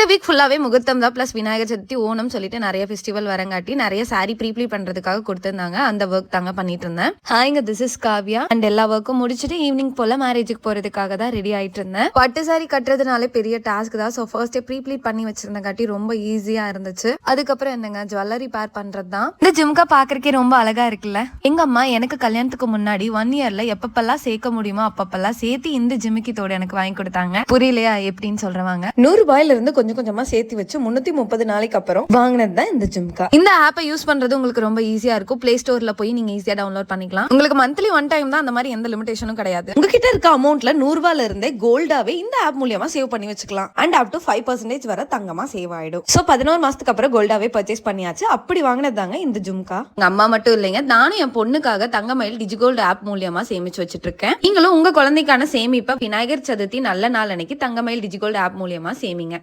இந்த வீக் ஃபுல்லாவே முகூர்த்தம் தான். ப்ளஸ் விநாயகர் சதுர்த்தி ஓணம் சொல்லிட்டு நிறைய ஃபெஸ்டிவல் வரங்காட்டி நிறைய சாரி ப்ரீப்ளி பண்ணுறதுக்காக கொடுத்துருந்தாங்க. அந்த ஒர்க் தாங்க பண்ணிட்டு இருந்தேன் ஹாய்ங்க திஸ் இஸ் காவ்யா. அண்ட் எல்லா ஒர்க்கும் முடிச்சுட்டு ஈவினிங் போல மேரேஜுக்கு போறதுக்காக தான் ரெடி ஆகிட்டு இருந்தேன் பட்டு சாரி கட்டுறதுனாலே பெரிய டாஸ்க் தான். ஸோ ஃபர்ஸ்டே ப்ரீப்ளி பண்ணி வச்சிருந்தங்காட்டி ரொம்ப ஈஸியா இருந்துச்சு. அதுக்கப்புறம் என்னங்க ஜுவல்லரி பேர் பண்ணுறது தான் இந்த ஜிம்கா பாக்குறதுக்கே ரொம்ப அழகா இருக்குல்ல? எங்க அம்மா எனக்கு கல்யாணத்துக்கு முன்னாடி ஒன் இயர்ல எப்பப்பெல்லாம் சேர்க்க முடியுமோ அப்பப்பெல்லாம் சேர்த்து இந்த ஜிமிக்கி தோடு எனக்கு வாங்கி கொடுத்தாங்க. புரியலையா? எப்படின்னு சொல்றவாங்க. நூறு ரூபாயில இருந்து கொஞ்சம் கொஞ்சமா சேர்த்து வச்சு முன்னூத்தி முப்பது நாளைக்கு அப்புறம் வாங்கினது தான் இந்த ஜிம்கா. இந்த ஆப்பை யூஸ் பண்றது உங்களுக்கு ரொம்ப ஈஸியா இருக்கும். பிளே ஸ்டோர்ல போய் நீங்க ஈஸியா டவுன்லோட் பண்ணிக்கலாம். உங்களுக்கு மந்த்லி ஒன் டைம் தான் அந்த மாதிரி எந்த லிமிடேஷனும் கிடையாது. உங்ககிட்ட இருக்க அமௌண்ட்ல நூறுரூவால இருந்தே கோல்டாவே இந்த ஆப் மூலியமா சேவ் பண்ணி வச்சுக்கலாம். And up to five percentage வர தங்கமா சேவ் ஆயிடும். சோ பதினோரு மாசத்துக்கு அப்புறம் கோல்டாவே பர்ச்சேஸ் பண்ணியாச்சு. அப்படி வாங்கினது தாங்க இந்த ஜும்கா. உங்க அம்மா மட்டும் இல்லைங்க. நானும் என் பொண்ணுக்காக தங்கமயில் டிஜிகோல்டு ஆப் மூலியமா சேமிச்சு வச்சிட்டு இருக்கேன் நீங்களும் உங்க குழந்தைக்கான சேமிப்பை விநாயகர் சதுர்த்தி நல்ல நாள் அன்னைக்கு தங்கமயில் டிஜிகோல்டு ஆப் மூலியமா சேமிங்க.